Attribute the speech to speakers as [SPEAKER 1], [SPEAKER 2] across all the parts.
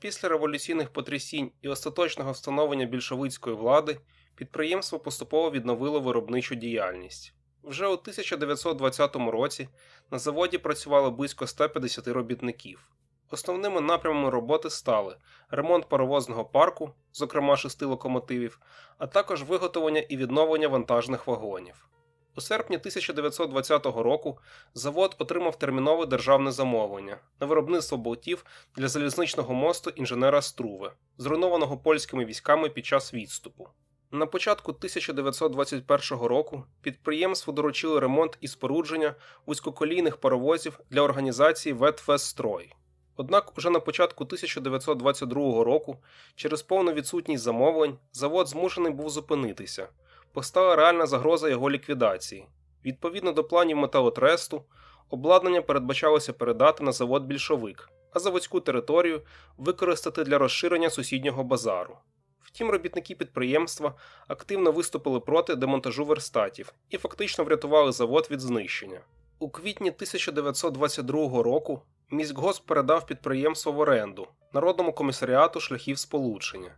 [SPEAKER 1] Після революційних потрясінь і остаточного встановлення більшовицької влади підприємство поступово відновило виробничу діяльність. Вже у 1920 році на заводі працювало близько 150 робітників. Основними напрямами роботи стали ремонт паровозного парку, зокрема шести локомотивів, а також виготовлення і відновлення вантажних вагонів. У серпні 1920 року завод отримав термінове державне замовлення на виробництво болтів для залізничного мосту інженера Струве, зруйнованого польськими військами під час відступу. На початку 1921 року підприємству доручили ремонт і спорудження вузькоколійних паровозів для організації Ветфестрой. Однак уже на початку 1922 року, через повну відсутність замовлень, завод змушений був зупинитися. Постала реальна загроза його ліквідації. Відповідно до планів металотресту, обладнання передбачалося передати на завод більшовик, а заводську територію використати для розширення сусіднього базару. Втім, робітники підприємства активно виступили проти демонтажу верстатів і фактично врятували завод від знищення. У квітні 1922 року міськгосп передав підприємство в оренду Народному комісаріату шляхів сполучення.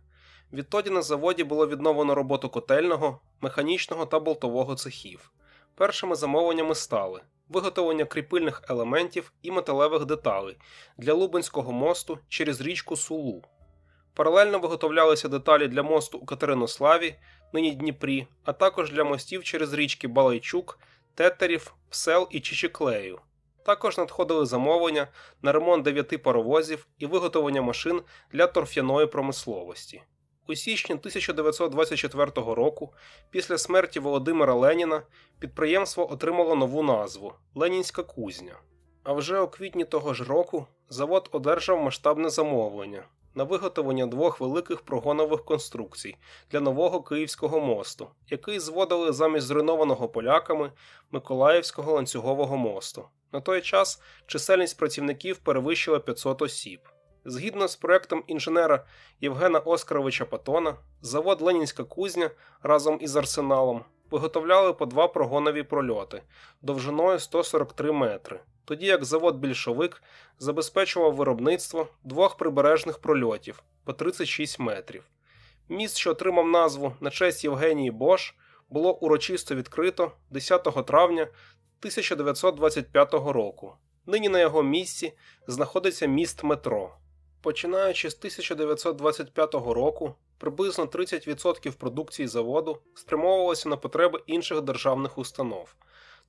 [SPEAKER 1] Відтоді на заводі було відновлено роботу котельного, механічного та болтового цехів. Першими замовленнями стали виготовлення кріпильних елементів і металевих деталей для Лубенського мосту через річку Сулу. Паралельно виготовлялися деталі для мосту у Катеринославі, нині Дніпрі, а також для мостів через річки Балайчук, Тетерів, Псел і Чичиклею. Також надходили замовлення на ремонт дев'яти паровозів і виготовлення машин для торф'яної промисловості. У січні 1924 року, після смерті Володимира Леніна, підприємство отримало нову назву Ленінська кузня. А вже у квітні того ж року завод одержав масштабне замовлення на виготовлення двох великих прогонових конструкцій для нового Київського мосту, який зводили замість зруйнованого поляками Миколаївського ланцюгового мосту. На той час чисельність працівників перевищила 500 осіб. Згідно з проектом інженера Євгена Оскаровича Патона, завод Ленінська кузня разом із арсеналом виготовляли по два прогонові прольоти довжиною 143 метри, тоді як завод Більшовик забезпечував виробництво двох прибережних прольотів по 36 метрів. Міст, що отримав назву на честь Євгенії Бош, було урочисто відкрито 10 травня 1925 року. Нині на його місці знаходиться міст метро. Починаючи з 1925 року, приблизно 30% продукції заводу спрямовувалося на потреби інших державних установ,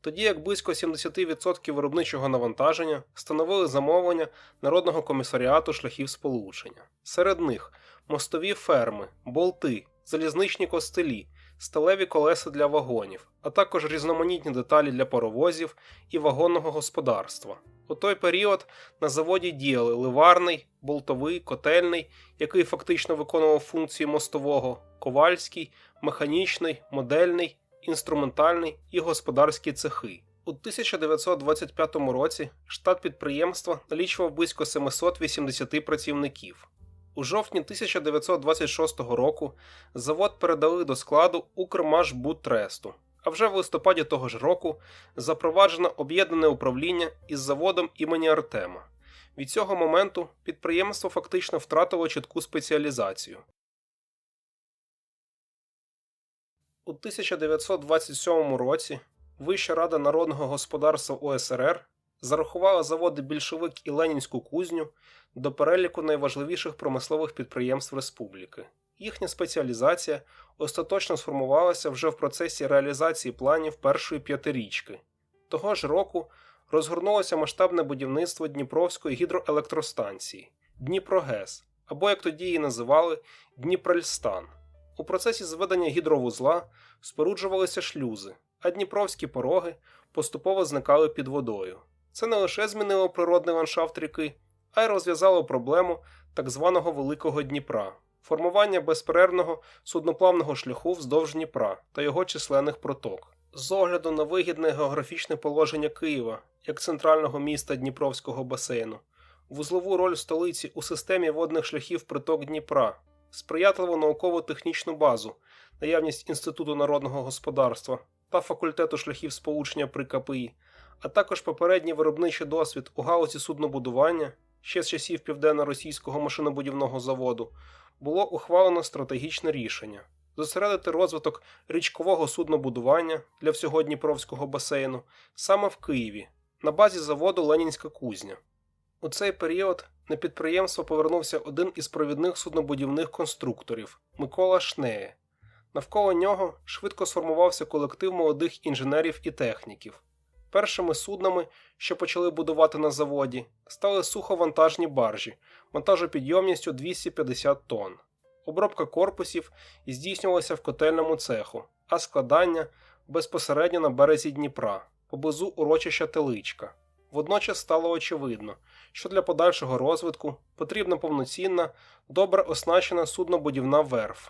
[SPEAKER 1] тоді як близько 70% виробничого навантаження становили замовлення Народного комісаріату шляхів сполучення. Серед них мостові ферми, болти, залізничні костелі, сталеві колеса для вагонів, а також різноманітні деталі для паровозів і вагонного господарства. У той період на заводі діяли ливарний, болтовий, котельний, який фактично виконував функції мостового, ковальський, механічний, модельний, інструментальний і господарські цехи. У 1925 році штат підприємства налічував близько 780 працівників. У жовтні 1926 року завод передали до складу Укрмашбудтресту, а вже в листопаді того ж року запроваджено об'єднане управління із заводом імені Артема. Від цього моменту підприємство фактично втратило чітку спеціалізацію. У 1927 році Вища рада народного господарства УСРР зарахувала заводи більшовик і Ленінську кузню до переліку найважливіших промислових підприємств республіки. Їхня спеціалізація остаточно сформувалася вже в процесі реалізації планів першої п'ятирічки. Того ж року розгорнулося масштабне будівництво Дніпровської гідроелектростанції Дніпрогес, або як тоді її називали Дніпрельстан. У процесі зведення гідровузла споруджувалися шлюзи, а дніпровські пороги поступово зникали під водою. Це не лише змінило природний ландшафт ріки, а й розв'язало проблему так званого Великого Дніпра, формування безперервного судноплавного шляху вздовж Дніпра та його численних проток. З огляду на вигідне географічне положення Києва як центрального міста Дніпровського басейну, вузлову роль столиці у системі водних шляхів приток Дніпра, сприятливу науково-технічну базу, наявність Інституту народного господарства та факультету шляхів сполучення при КПІ, а також попередній виробничий досвід у галузі суднобудування, ще з часів південно-російського машинобудівного заводу, було ухвалено стратегічне рішення зосередити розвиток річкового суднобудування для всього Дніпровського басейну саме в Києві, на базі заводу Ленінська кузня. У цей період на підприємство повернувся один із провідних суднобудівних конструкторів Микола Шнеє. Навколо нього швидко сформувався колектив молодих інженерів і техніків. Першими суднами, що почали будувати на заводі, стали суховантажні баржі вантажопідйомністю 250 тонн. Обробка корпусів здійснювалася в котельному цеху, а складання безпосередньо на березі Дніпра, поблизу урочища Теличка. Водночас стало очевидно, що для подальшого розвитку потрібна повноцінна, добре оснащена суднобудівна верф.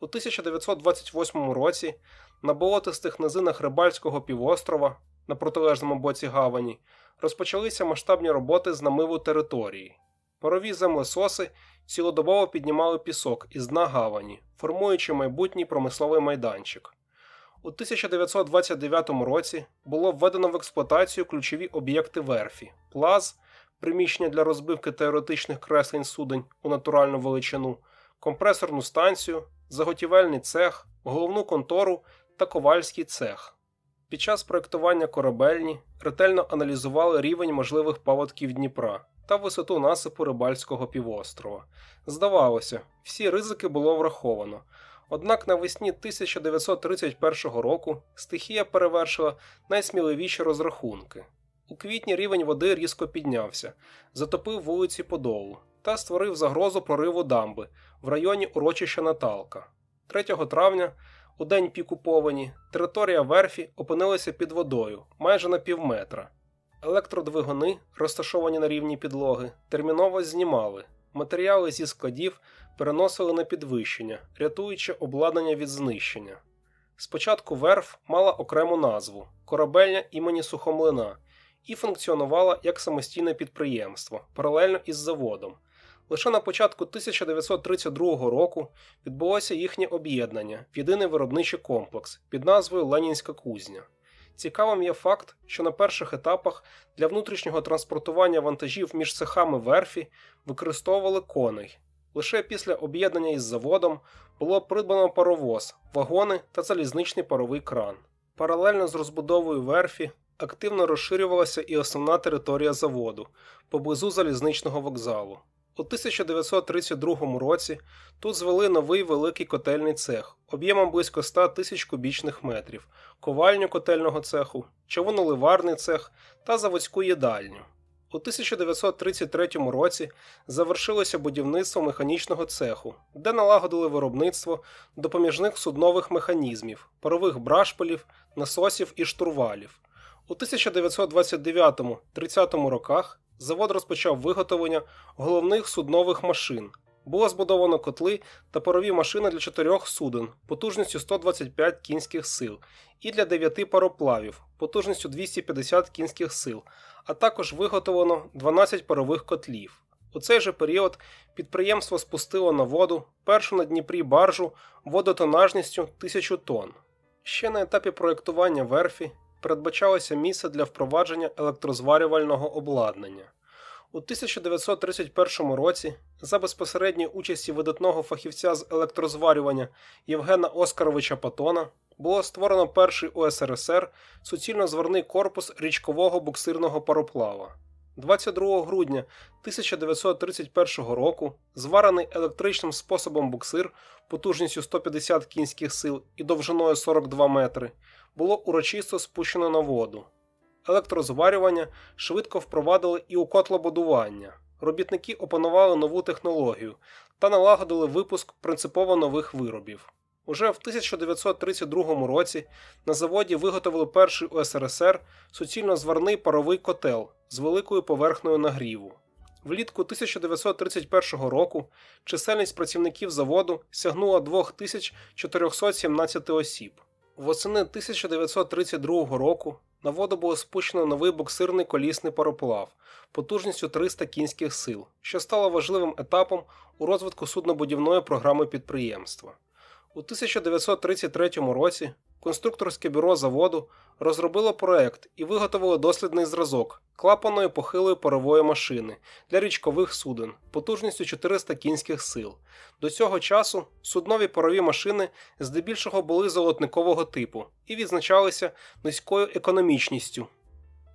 [SPEAKER 1] У 1928 році на болотистих низинах Рибальського півострова на протилежному боці гавані розпочалися масштабні роботи з намиву території. Парові землесоси цілодобово піднімали пісок із дна гавані, формуючи майбутній промисловий майданчик. У 1929 році було введено в експлуатацію ключові об'єкти верфі, плаз, приміщення для розбивки теоретичних креслень судень у натуральну величину, компресорну станцію, заготівельний цех, головну контору та ковальський цех. Під час проєктування корабельні ретельно аналізували рівень можливих паводків Дніпра та висоту насипу Рибальського півострова. Здавалося, всі ризики було враховано. Однак навесні 1931 року стихія перевершила найсміливіші розрахунки. У квітні рівень води різко піднявся, затопив вулиці Подолу та створив загрозу прориву дамби в районі урочища Наталка. 3 травня, у день повені, територія верфі опинилася під водою майже на півметра. Електродвигуни, розташовані на рівні підлоги, терміново знімали, матеріали зі складів переносили на підвищення, рятуючи обладнання від знищення. Спочатку верф мала окрему назву корабельня імені Сухомлина і функціонувала як самостійне підприємство паралельно із заводом. Лише на початку 1932 року відбулося їхнє об'єднання в єдиний виробничий комплекс під назвою Ленінська кузня. Цікавим є факт, що на перших етапах для внутрішнього транспортування вантажів між цехами верфі використовували коней. Лише після об'єднання із заводом було придбано паровоз, вагони та залізничний паровий кран. Паралельно з розбудовою верфі активно розширювалася і основна територія заводу поблизу залізничного вокзалу. У 1932 році тут звели новий великий котельний цех об'ємом близько 100 тисяч кубічних метрів, ковальню котельного цеху, човуноливарний цех та заводську їдальню. У 1933 році завершилося будівництво механічного цеху, де налагодили виробництво допоміжних суднових механізмів, парових брашполів, насосів і штурвалів. У 1929-30 роках завод розпочав виготовлення головних суднових машин. Було збудовано котли та парові машини для чотирьох суден потужністю 125 кінських сил і для дев'яти пароплавів потужністю 250 кінських сил, а також виготовлено 12 парових котлів. У цей же період підприємство спустило на воду першу на Дніпрі баржу водотонажністю 1000 тонн. Ще на етапі проєктування верфі передбачалося місце для впровадження електрозварювального обладнання. У 1931 році, за безпосередньої участі видатного фахівця з електрозварювання Євгена Оскаровича Патона, було створено перший у СРСР суцільно-зварний корпус річкового буксирного пароплава. 22 грудня 1931 року зварений електричним способом буксир потужністю 150 кінських сил і довжиною 42 метри було урочисто спущено на воду. Електрозварювання швидко впровадили і у котлобудування. Робітники опанували нову технологію та налагодили випуск принципово нових виробів. Уже в 1932 році на заводі виготовили перший у СРСР суцільно-зварний паровий котел з великою поверхнею нагріву. Влітку 1931 року чисельність працівників заводу сягнула 2417 осіб. Восени 1932 року на воду було спущено новий буксирний колісний пароплав потужністю 300 кінських сил, що стало важливим етапом у розвитку суднобудівної програми підприємства. У 1933 році конструкторське бюро заводу розробило проект і виготовило дослідний зразок клапаної похилої парової машини для річкових суден потужністю 400 кінських сил. До цього часу суднові парові машини здебільшого були золотникового типу і відзначалися низькою економічністю.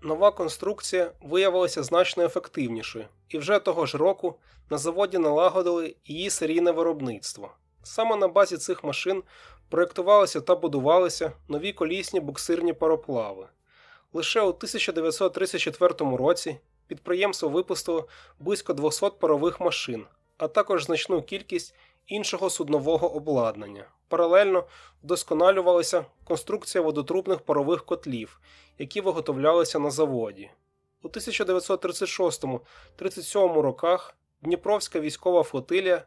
[SPEAKER 1] Нова конструкція виявилася значно ефективнішою, і вже того ж року на заводі налагодили її серійне виробництво. Саме на базі цих машин проєктувалися та будувалися нові колісні буксирні пароплави. Лише у 1934 році підприємство випустило близько 200 парових машин, а також значну кількість іншого суднового обладнання. Паралельно вдосконалювалася конструкція водотрубних парових котлів, які виготовлялися на заводі. У 1936-37 роках Дніпровська військова флотилія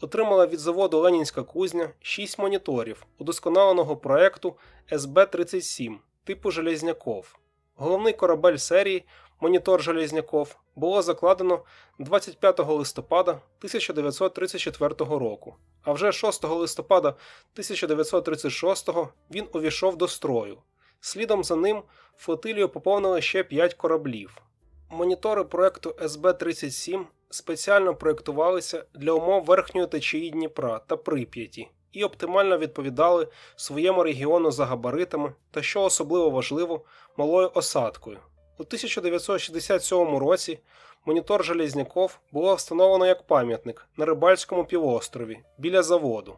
[SPEAKER 1] отримала від заводу Ленінська кузня 6 моніторів удосконаленого проекту СБ-37 типу Железняков. Головний корабель серії Монітор Железняков було закладено 25 листопада 1934 року, а вже 6 листопада 1936 він увійшов до строю. Слідом за ним флотилію поповнили ще 5 кораблів. Монітори проекту СБ-37 спеціально проєктувалися для умов верхньої течії Дніпра та Прип'яті і оптимально відповідали своєму регіону за габаритами та, що особливо важливо, малою осадкою. У 1967 році монітор Железняков було встановлено як пам'ятник на Рибальському півострові біля заводу.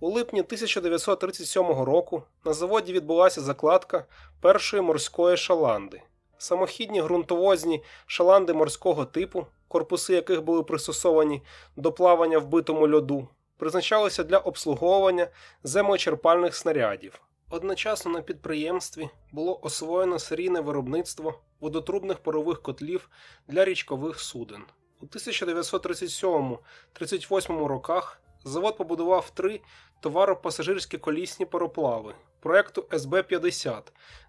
[SPEAKER 1] У липні 1937 року на заводі відбулася закладка першої морської шаланди. Самохідні ґрунтовозні шаланди морського типу, корпуси яких були пристосовані до плавання в битому льоду, призначалися для обслуговування землечерпальних снарядів. Одночасно на підприємстві було освоєно серійне виробництво водотрубних парових котлів для річкових суден. У 1937-38 роках завод побудував три товаропасажирські колісні пароплави проекту СБ-50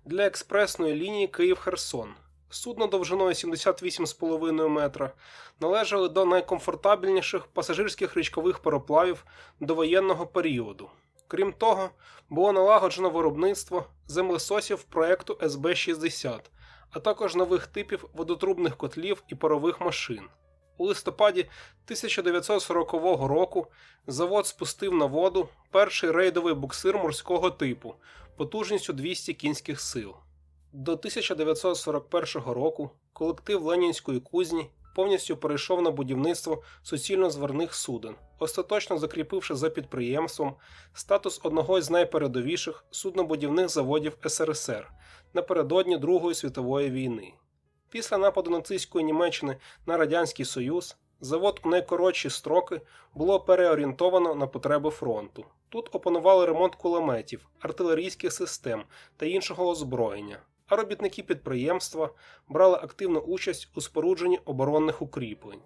[SPEAKER 1] для експресної лінії Київ-Херсон. Судно довжиною 78,5 метра належали до найкомфортабельніших пасажирських річкових пароплавів довоєнного періоду. Крім того, було налагоджено виробництво землесосів проекту СБ-60, а також нових типів водотрубних котлів і парових машин. У листопаді 1940 року завод спустив на воду перший рейдовий буксир морського типу потужністю 200 кінських сил. До 1941 року колектив Ленінської кузні повністю перейшов на будівництво суцільно-зварних суден, остаточно закріпивши за підприємством статус одного з найпередовіших суднобудівних заводів СРСР напередодні Другої світової війни. Після нападу нацистської Німеччини на Радянський Союз завод у найкоротші строки було переорієнтовано на потреби фронту. Тут опанували ремонт кулеметів, артилерійських систем та іншого озброєння, а робітники підприємства брали активну участь у спорудженні оборонних укріплень.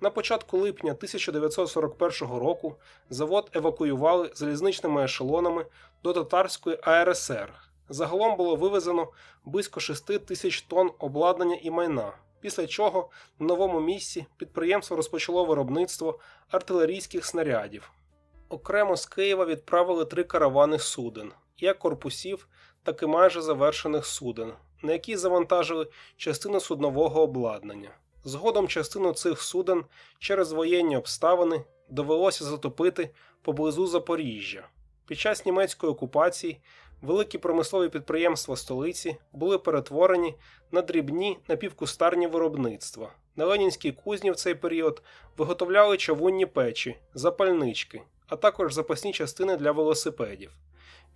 [SPEAKER 1] На початку липня 1941 року завод евакуювали залізничними ешелонами до татарської АРСР. Загалом було вивезено близько 6 тисяч тонн обладнання і майна, після чого на новому місці підприємство розпочало виробництво артилерійських снарядів. Окремо з Києва відправили три каравани суден, як корпусів, так і майже завершених суден, на які завантажили частину суднового обладнання. Згодом частину цих суден через воєнні обставини довелося затопити поблизу Запоріжжя. Під час німецької окупації великі промислові підприємства столиці були перетворені на дрібні напівкустарні виробництва. На Ленінській кузні в цей період виготовляли чавунні печі, запальнички, а також запасні частини для велосипедів.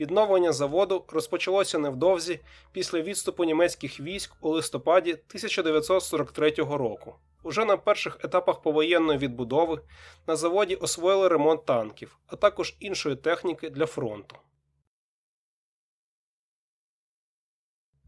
[SPEAKER 1] Відновлення заводу розпочалося невдовзі після відступу німецьких військ у листопаді 1943 року. Уже на перших етапах повоєнної відбудови на заводі освоїли ремонт танків, а також іншої техніки для фронту.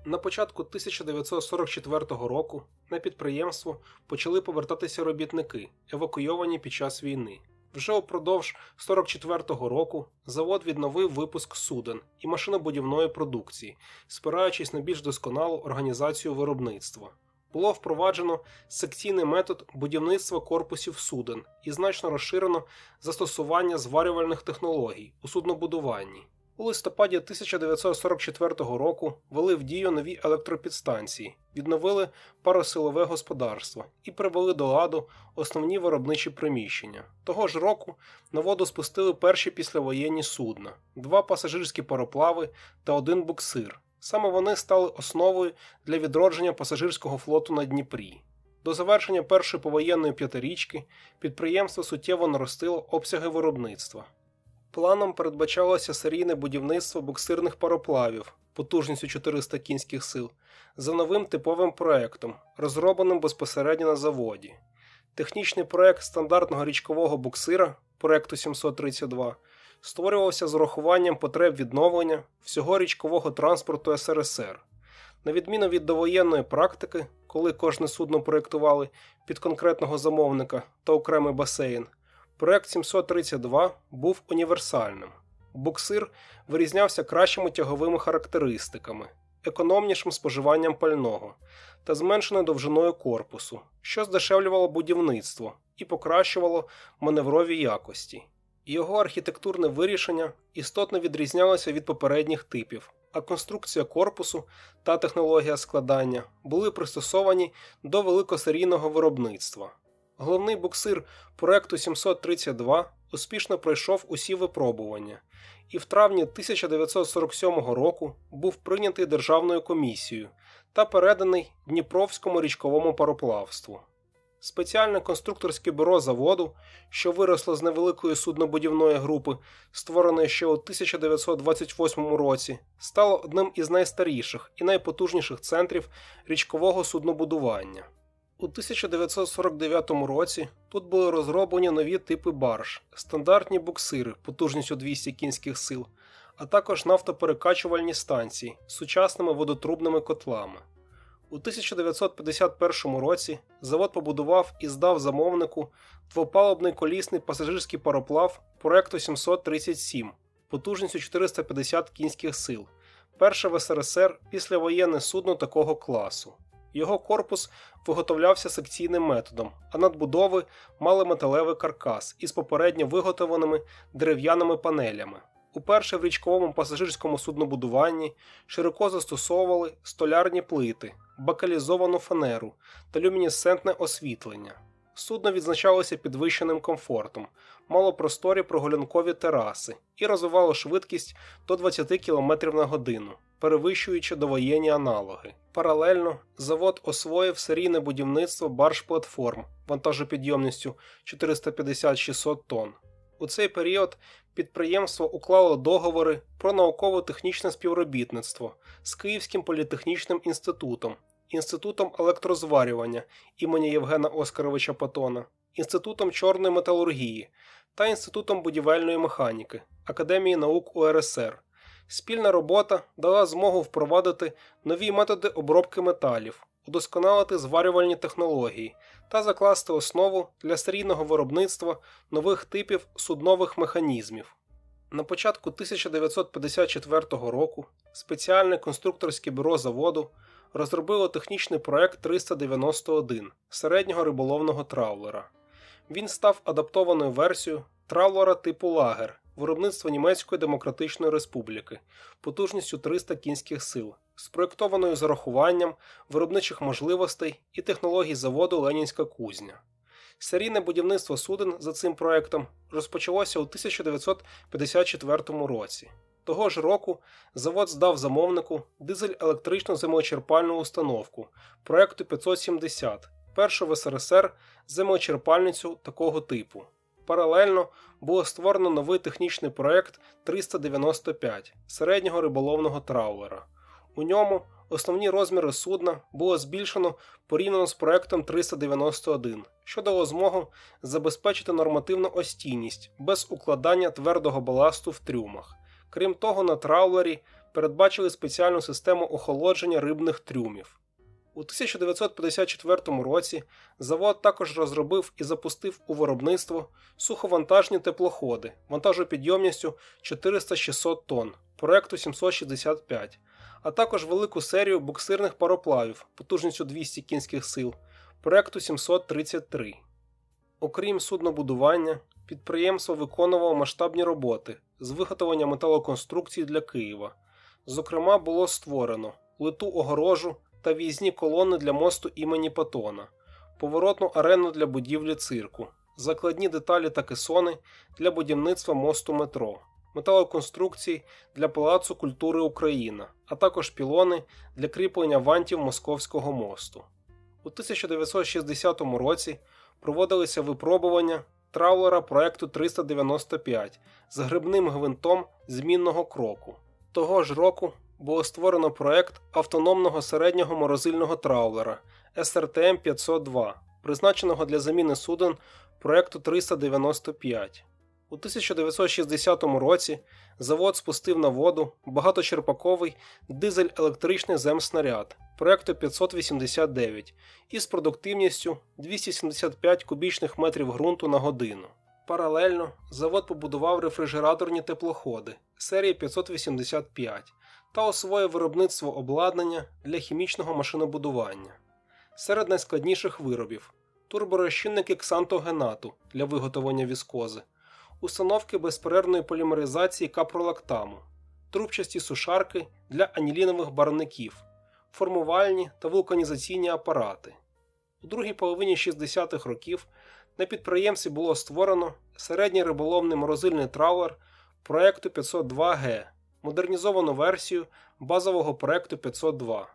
[SPEAKER 1] На початку 1944 року на підприємство почали повертатися робітники, евакуйовані під час війни. Вже упродовж 44-го року завод відновив випуск суден і машинобудівної продукції, спираючись на більш досконалу організацію виробництва. було впроваджено секційний метод будівництва корпусів суден і значно розширено застосування зварювальних технологій у суднобудуванні. У листопаді 1944 року ввели в дію нові електропідстанції, відновили паросилове господарство і привели до ладу основні виробничі приміщення. Того ж року на воду спустили перші післявоєнні судна, два пасажирські пароплави та один буксир. Саме вони стали основою для відродження пасажирського флоту на Дніпрі. До завершення першої повоєнної п'ятирічки підприємство суттєво наростило обсяги виробництва. Планом передбачалося серійне будівництво буксирних пароплавів потужністю 400 кінських сил за новим типовим проектом, розробленим безпосередньо на заводі. Технічний проект стандартного річкового буксира проекту 732 створювався з урахуванням потреб відновлення всього річкового транспорту СРСР. На відміну від довоєнної практики, коли кожне судно проєктували під конкретного замовника та окремий басейн, проект 732 був універсальним. Буксир вирізнявся кращими тяговими характеристиками, економнішим споживанням пального та зменшеною довжиною корпусу, що здешевлювало будівництво і покращувало маневрові якості. Його архітектурне вирішення істотно відрізнялося від попередніх типів, а конструкція корпусу та технологія складання були пристосовані до великосерійного виробництва. Головний буксир проекту 732 успішно пройшов усі випробування і в травні 1947 року був прийнятий державною комісією та переданий Дніпровському річковому пароплавству. Спеціальне конструкторське бюро заводу, що виросло з невеликої суднобудівної групи, створеної ще у 1928 році, стало одним із найстаріших і найпотужніших центрів річкового суднобудування. У 1949 році тут були розроблені нові типи барж, стандартні буксири потужністю 200 кінських сил, а також нафтоперекачувальні станції з сучасними водотрубними котлами. У 1951 році завод побудував і здав замовнику двопалубний колісний пасажирський пароплав проекту 737 потужністю 450 кінських сил, перше в СРСР післявоєнне судно такого класу. Його корпус виготовлявся секційним методом, а надбудови мали металевий каркас із попередньо виготовленими дерев'яними панелями. Уперше в річковому пасажирському суднобудуванні широко застосовували столярні плити, бакалізовану фанеру та люмінесцентне освітлення. Судно відзначалося підвищеним комфортом, мало просторі прогулянкові тераси і розвивало швидкість до 20 км на годину, перевищуючи довоєнні аналоги. Паралельно завод освоїв серійне будівництво барж-платформ вантажопідйомністю 450-600 тонн. У цей період підприємство уклало договори про науково-технічне співробітництво з Київським політехнічним інститутом, Інститутом електрозварювання імені Євгена Оскаровича Патона, Інститутом чорної металургії та Інститутом будівельної механіки Академії наук УРСР. Спільна робота дала змогу впровадити нові методи обробки металів, удосконалити зварювальні технології та закласти основу для серійного виробництва нових типів суднових механізмів. На початку 1954 року спеціальне конструкторське бюро заводу розробило технічний проект 391 середнього риболовного траулера. Він став адаптованою версією траулера типу лагер виробництва Німецької Демократичної Республіки потужністю 300 кінських сил, спроєктованою з урахуванням виробничих можливостей і технологій заводу Ленінська кузня. Серійне будівництво суден за цим проектом розпочалося у 1954 році. Того ж року завод здав замовнику дизель-електричну землечерпальну установку проекту 570, першу в СРСР землечерпальницю такого типу. Паралельно було створено новий технічний проект 395 середнього риболовного траулера. У ньому основні розміри судна було збільшено порівняно з проектом 391, що дало змогу забезпечити нормативну остійність без укладання твердого баласту в трюмах. Крім того, на траулері передбачили спеціальну систему охолодження рибних трюмів. У 1954 році завод також розробив і запустив у виробництво суховантажні теплоходи вантажопідйомністю 400-600 тонн проекту 765, а також велику серію буксирних пароплавів потужністю 200 кінських сил проекту 733. Окрім суднобудування, підприємство виконувало масштабні роботи з виготовлення металоконструкцій для Києва. Зокрема, було створено литу огорожу та в'їзні колони для мосту імені Патона, поворотну арену для будівлі цирку, закладні деталі та кесони для будівництва мосту метро, металоконструкції для Палацу культури Україна, а також пілони для кріплення вантів Московського мосту. У 1960 році проводилися випробування траулера проекту 395 з грибним гвинтом змінного кроку. Того ж року було створено проект автономного середнього морозильного траулера СРТМ 502, призначеного для заміни суден проекту 395. У 1960 році завод спустив на воду багаточерпаковий дизель-електричний земснаряд проекту 589 із продуктивністю 275 кубічних метрів ґрунту на годину. Паралельно завод побудував рефрижераторні теплоходи серії 585 та освоїв виробництво обладнання для хімічного машинобудування. Серед найскладніших виробів турборозчинники ксантогенату для виготовлення віскози, установки безперервної полімеризації капролактаму, трубчасті сушарки для анілінових барвників, формувальні та вулканізаційні апарати. У другій половині 60-х років на підприємстві було створено середній риболовний морозильний траулер проекту 502Г, модернізовану версію базового проекту 502.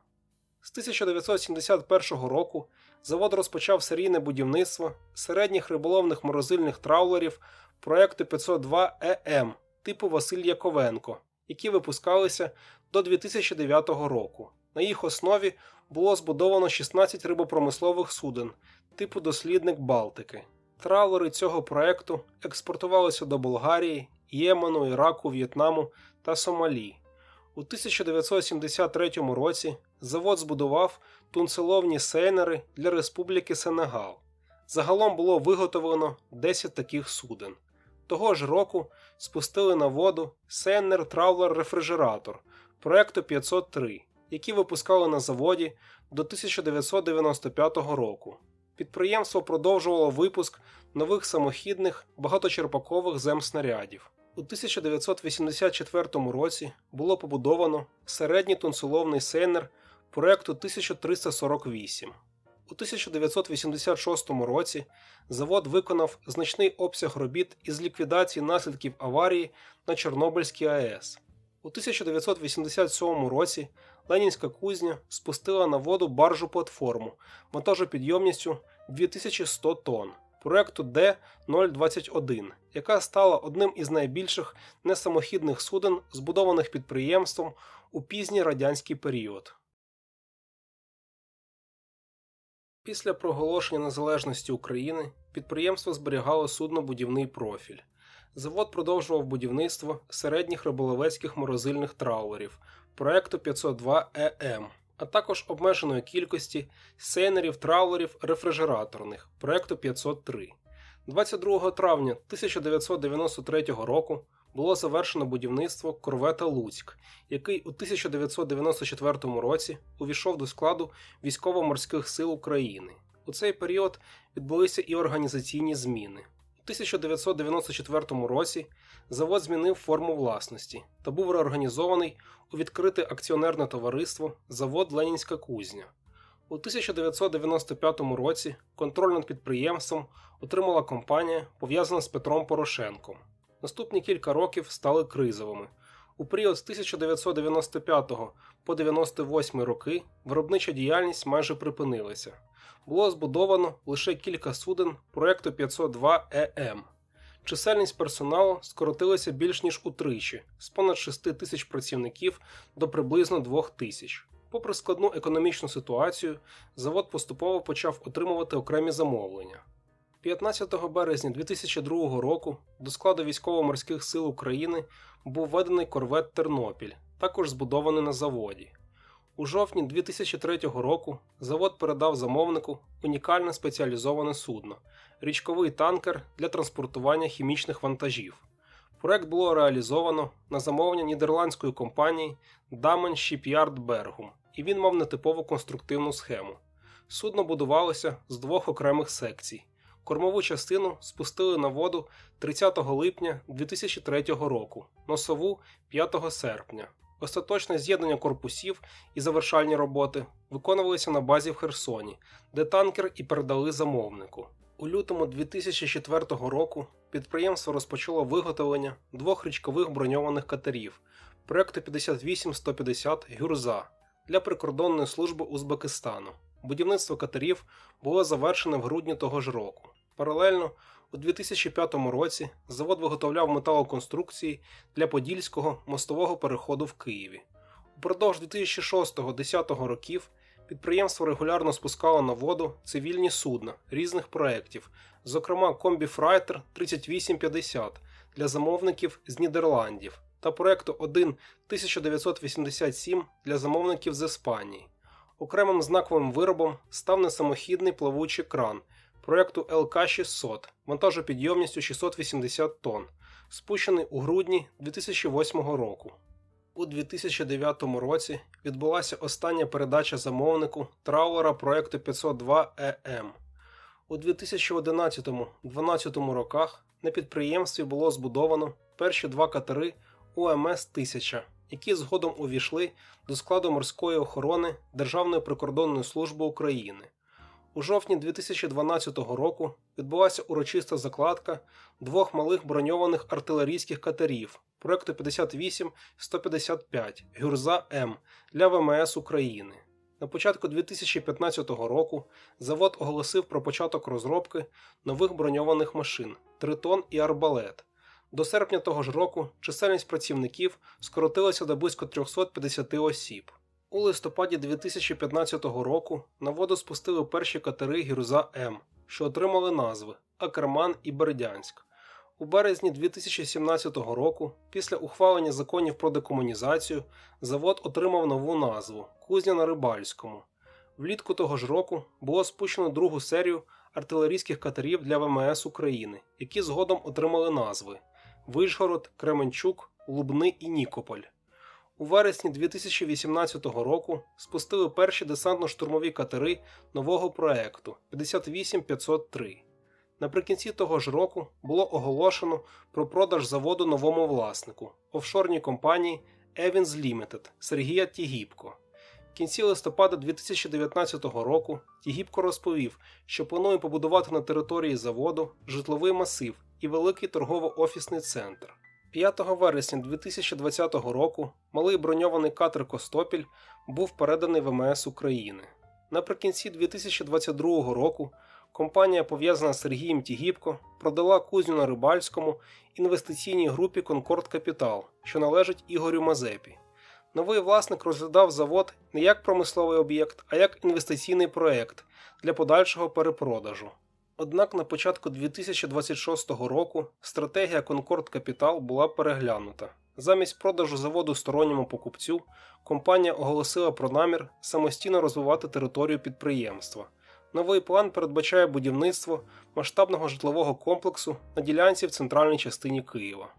[SPEAKER 1] З 1971 року завод розпочав серійне будівництво середніх риболовних морозильних траулерів проекту 502 ЕМ типу Василь Яковенко, які випускалися до 2009 року. На їх основі було збудовано 16 рибопромислових суден типу Дослідник Балтики. Траулери цього проекту експортувалися до Болгарії, Ємену, Іраку, В'єтнаму та Сомалі. У 1973 році завод збудував тунцеловні сейнери для Республіки Сенегал. Загалом було виготовлено 10 таких суден. Того ж року спустили на воду сейнер траулер рефрижератор проекту 503, які випускали на заводі до 1995 року. Підприємство продовжувало випуск нових самохідних багаточерпакових земснарядів. У 1984 році було побудовано середній тунцеловний сейнер проекту 1348. У 1986 році завод виконав значний обсяг робіт із ліквідації наслідків аварії на Чорнобильській АЕС. У 1987 році Ленінська кузня спустила на воду баржу платформу вантажопідйомністю 2100 тонн проекту Д-021, яка стала одним із найбільших несамохідних суден, збудованих підприємством у пізній радянський період. Після проголошення незалежності України підприємство зберігало суднобудівний профіль. Завод продовжував будівництво середніх риболовецьких морозильних траулерів проекту 502 ЕМ, а також обмеженої кількості сейнерів траулерів рефрижераторних проекту 503. 22 травня 1993 року було завершено будівництво корвета Луцьк, який у 1994 році увійшов до складу військово-морських сил України. У цей період відбулися і організаційні зміни. У 1994 році завод змінив форму власності та був реорганізований у відкрите акціонерне товариство Завод Ленінська кузня. У 1995 році контроль над підприємством отримала компанія, пов'язана з Петром Порошенком. Наступні кілька років стали кризовими. У період з 1995 по 98 роки виробнича діяльність майже припинилася. Було збудовано лише кілька суден проекту 502 ЕМ. Чисельність персоналу скоротилася більш ніж утричі з понад 6 тисяч працівників до приблизно 2 тисяч. Попри складну економічну ситуацію, завод поступово почав отримувати окремі замовлення. 15 березня 2002 року до складу військово-морських сил України був введений корвет Тернопіль, також збудований на заводі. У жовтні 2003 року завод передав замовнику унікальне спеціалізоване судно річковий танкер для транспортування хімічних вантажів. Проект було реалізовано на замовлення нідерландської компанії Damen Shipyard Bergum, і він мав нетипову конструктивну схему. Судно будувалося з двох окремих секцій. Кормову частину спустили на воду 30 липня 2003 року, носову 5 серпня. Остаточне з'єднання корпусів і завершальні роботи виконувалися на базі в Херсоні, де танкер і передали замовнику. У лютому 2004 року підприємство розпочало виготовлення двох річкових броньованих катерів проекту 58150 Гюрза для прикордонної служби Узбекистану. Будівництво катерів було завершене в грудні того ж року. Паралельно у 2005 році завод виготовляв металоконструкції для Подільського мостового переходу в Києві. Упродовж 2006-2010 років підприємство регулярно спускало на воду цивільні судна різних проєктів, зокрема Комбіфрайтер 3850 для замовників з Нідерландів та проєкту 1 1987 для замовників з Іспанії. Окремим знаковим виробом став несамохідний плавучий кран проєкту ЛК-600 вантажопідйомністю 680 тонн, спущений у грудні 2008 року. У 2009 році відбулася остання передача замовнику траулера проєкту 502 ЕМ. У 2011-2012 роках на підприємстві було збудовано перші два катери УМС 1000 які згодом увійшли до складу морської охорони Державної прикордонної служби України. У жовтні 2012 року відбулася урочиста закладка двох малих броньованих артилерійських катерів проекту 58-155 Гюрза М для ВМС України. На початку 2015 року завод оголосив про початок розробки нових броньованих машин Тритон і Арбалет. До серпня того ж року чисельність працівників скоротилася до близько 350 осіб. У листопаді 2015 року на воду спустили перші катери Гірза М, що отримали назви Акерман і Бердянськ. У березні 2017 року, після ухвалення законів про декомунізацію, завод отримав нову назву Кузня на Рибальському. Влітку того ж року було спущено другу серію артилерійських катерів для ВМС України, які згодом отримали назви Вишгород, Кременчук, Лубни і Нікополь. У вересні 2018 року спустили перші десантно-штурмові катери нового проекту 58503. Наприкінці того ж року було оголошено про продаж заводу новому власнику офшорній компанії Evans Limited Сергія Тігіпко. В кінці листопада 2019 року Тігіпко розповів, що планує побудувати на території заводу житловий масив і великий торгово-офісний центр. 5 вересня 2020 року малий броньований катер Костопіль був переданий ВМС України. Наприкінці 2022 року компанія, пов'язана з Сергієм Тігіпко, продала кузню на Рибальському інвестиційній групі Конкорд Капітал, що належить Ігорю Мазепі. Новий власник розглядав завод не як промисловий об'єкт, а як інвестиційний проект для подальшого перепродажу. Однак на початку 2026 року стратегія Concord Capital була переглянута. Замість продажу заводу сторонньому покупцю компанія оголосила про намір самостійно розвивати територію підприємства. Новий план передбачає будівництво масштабного житлового комплексу на ділянці в центральній частині Києва.